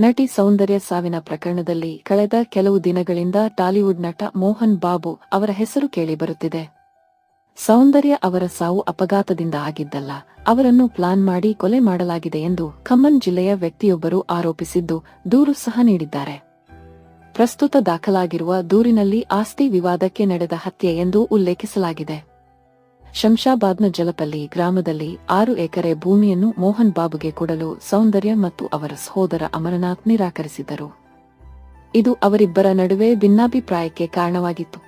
ನಟಿ ಸೌಂದರ್ಯ ಸಾವಿನ ಪ್ರಕರಣದಲ್ಲಿ ಕಳೆದ ಕೆಲವು ದಿನಗಳಿಂದ ಟಾಲಿವುಡ್ ನಟ ಮೋಹನ್ ಬಾಬು ಅವರ ಹೆಸರು ಕೇಳಿಬರುತ್ತಿದೆ ಸೌಂದರ್ಯ ಅವರ ಸಾವು ಅಪಘಾತದಿಂದ ಆಗಿದ್ದಲ್ಲ. ಅವರನ್ನು ಪ್ಲಾನ್ ಮಾಡಿ ಕೊಲೆ ಮಾಡಲಾಗಿದೆ ಎಂದು ಖಮ್ಮನ್ ಜಿಲ್ಲೆಯ ವ್ಯಕ್ತಿಯೊಬ್ಬರು ಆರೋಪಿಸಿದ್ದು ದೂರು ಸಹ ನೀಡಿದ್ದಾರೆ. ಪ್ರಸ್ತುತ ದಾಖಲಾಗಿರುವ ದೂರಿನಲ್ಲಿ ಆಸ್ತಿ ವಿವಾದಕ್ಕೆ ನಡೆದ ಹತ್ಯೆ ಎಂದು ಉಲ್ಲೇಖಿಸಲಾಗಿದೆ. ಶಂಶಾಬಾದ್ನ ಜಲಪಲ್ಲಿ ಗ್ರಾಮದಲ್ಲಿ ಆರು ಎಕರೆ ಭೂಮಿಯನ್ನು ಮೋಹನ್ ಬಾಬುಗೆ ಕೊಡಲು ಸೌಂದರ್ಯ ಮತ್ತು ಅವರ ಸಹೋದರ ಅಮರನಾಥ್ ನಿರಾಕರಿಸಿದರು. ಇದು ಅವರಿಬ್ಬರ ನಡುವೆ ಭಿನ್ನಾಭಿಪ್ರಾಯಕ್ಕೆ ಕಾರಣವಾಗಿತ್ತು.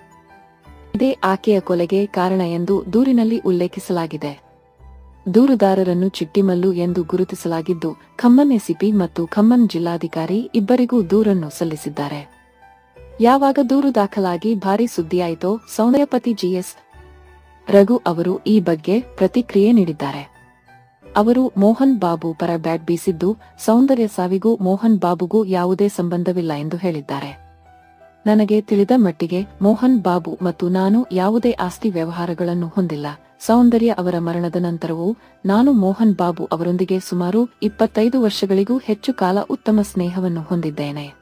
ಇದೇ ಆಕೆಯ ಕೊಲೆಗೆ ಕಾರಣ ಎಂದು ದೂರಿನಲ್ಲಿ ಉಲ್ಲೇಖಿಸಲಾಗಿದೆ. ದೂರುದಾರರನ್ನು ಚಿಟ್ಟಿಮಲ್ಲು ಎಂದು ಗುರುತಿಸಲಾಗಿದ್ದು, ಖಮ್ಮನ್ ಎಸಿಪಿ ಮತ್ತು ಖಮ್ಮನ್ ಜಿಲ್ಲಾಧಿಕಾರಿ ಇಬ್ಬರಿಗೂ ದೂರನ್ನು ಸಲ್ಲಿಸಿದ್ದಾರೆ. ಯಾವಾಗ ದೂರು ದಾಖಲಾಗಿ ಭಾರಿ ಸುದ್ದಿಯಾಯಿತೋ, ಸೌಂದರ್ಯಪತಿ ಜಿಎಸ್ ರಘು ಅವರು ಈ ಬಗ್ಗೆ ಪ್ರತಿಕ್ರಿಯೆ ನೀಡಿದ್ದಾರೆ. ಅವರು ಮೋಹನ್ ಬಾಬು ಪರ ಬ್ಯಾಟ್ ಬೀಸಿದ್ದು, ಸೌಂದರ್ಯ ಸಾವಿಗೂ ಮೋಹನ್ ಬಾಬುಗೂ ಯಾವುದೇ ಸಂಬಂಧವಿಲ್ಲ ಎಂದು ಹೇಳಿದ್ದಾರೆ. ನನಗೆ ತಿಳಿದ ಮಟ್ಟಿಗೆ ಮೋಹನ್ ಬಾಬು ಮತ್ತು ನಾನು ಯಾವುದೇ ಆಸ್ತಿ ವ್ಯವಹಾರಗಳನ್ನು ಹೊಂದಿಲ್ಲ. ಸೌಂದರ್ಯ ಅವರ ಮರಣದ ನಂತರವೂ ನಾನು ಮೋಹನ್ ಬಾಬು ಅವರೊಂದಿಗೆ ಸುಮಾರು ಇಪ್ಪತ್ತೈದು ವರ್ಷಗಳಿಗೂ ಹೆಚ್ಚು ಕಾಲ ಉತ್ತಮ ಸ್ನೇಹವನ್ನು ಹೊಂದಿದ್ದೇನೆ.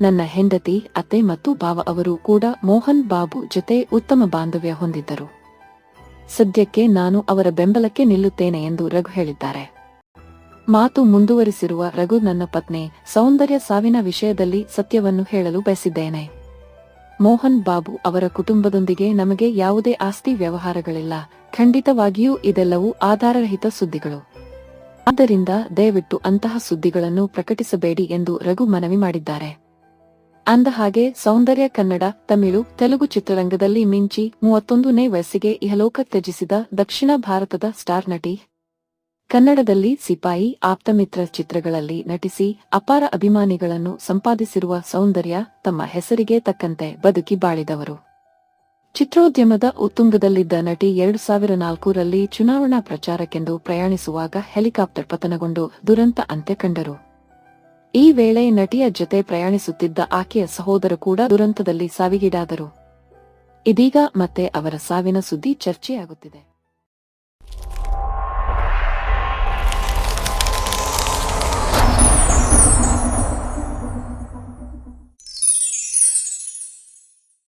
ನನ್ನ ಹೆಂಡತಿ, ಅತ್ತೆ ಮತ್ತು ಬಾವ ಅವರು ಕೂಡ ಮೋಹನ್ ಬಾಬು ಜೊತೆ ಉತ್ತಮ ಬಾಂಧವ್ಯ ಹೊಂದಿದ್ದರು. ಸದ್ಯಕ್ಕೆ ನಾನು ಅವರ ಬೆಂಬಲಕ್ಕೆ ನಿಲ್ಲುತ್ತೇನೆ ಎಂದು ರಘು ಹೇಳಿದ್ದಾರೆ. ಮಾತು ಮುಂದುವರಿಸಿರುವ ರಘು ನನ್ನ ಪತ್ನಿ, ಸೌಂದರ್ಯ ಸಾವಿನ ವಿಷಯದಲ್ಲಿ ಸತ್ಯವನ್ನು ಹೇಳಲು ಬಯಸಿದ್ದೇನೆ. ಮೋಹನ್ ಬಾಬು ಅವರ ಕುಟುಂಬದೊಂದಿಗೆ ನಮಗೆ ಯಾವುದೇ ಆಸ್ತಿ ವ್ಯವಹಾರಗಳಿಲ್ಲ. ಖಂಡಿತವಾಗಿಯೂ ಇದೆಲ್ಲವೂ ಆಧಾರರಹಿತ ಸುದ್ದಿಗಳು. ಆದ್ದರಿಂದ ದಯವಿಟ್ಟು ಅಂತಹ ಸುದ್ದಿಗಳನ್ನು ಪ್ರಕಟಿಸಬೇಡಿ ಎಂದು ರಘು ಮನವಿ ಮಾಡಿದ್ದಾರೆ. ಅಂದ ಹಾಗೆ ಸೌಂದರ್ಯ ಕನ್ನಡ, ತಮಿಳು, ತೆಲುಗು ಚಿತ್ರರಂಗದಲ್ಲಿ ಮಿಂಚಿ ಮೂವತ್ತೊಂದನೇ ವಯಸ್ಸಿಗೆ ಇಹಲೋಕ ತ್ಯಜಿಸಿದ ದಕ್ಷಿಣ ಭಾರತದ ಸ್ಟಾರ್ ನಟಿ. ಕನ್ನಡದಲ್ಲಿ ಸಿಪಾಯಿ, ಆಪ್ತಮಿತ್ರ ಚಿತ್ರಗಳಲ್ಲಿ ನಟಿಸಿ ಅಪಾರ ಅಭಿಮಾನಿಗಳನ್ನು ಸಂಪಾದಿಸಿರುವ ಸೌಂದರ್ಯ ತಮ್ಮ ಹೆಸರಿಗೆ ತಕ್ಕಂತೆ ಬದುಕಿ ಬಾಳಿದವರು. ಚಿತ್ರೋದ್ಯಮದ ಉತ್ತುಂಗದಲ್ಲಿದ್ದ ನಟಿ ಎರಡು ಸಾವಿರ ನಾಲ್ಕರಲ್ಲಿ ಚುನಾವಣಾ ಪ್ರಚಾರಕ್ಕೆಂದು ಪ್ರಯಾಣಿಸುವಾಗ ಹೆಲಿಕಾಪ್ಟರ್ ಪತನಗೊಂಡು ದುರಂತ ಅಂತ್ಯ ಕಂಡರು. ಈ ವೇಳೆ ನಟಿಯ ಜೊತೆ ಪ್ರಯಾಣಿಸುತ್ತಿದ್ದ ಆಕೆಯ ಸಹೋದರ ಕೂಡ ದುರಂತದಲ್ಲಿ ಸಾವಿಗೀಡಾದರು. ಇದೀಗ ಮತ್ತೆ ಅವರ ಸಾವಿನ ಸುದ್ದಿ ಚರ್ಚೆಯಾಗುತ್ತಿದೆ.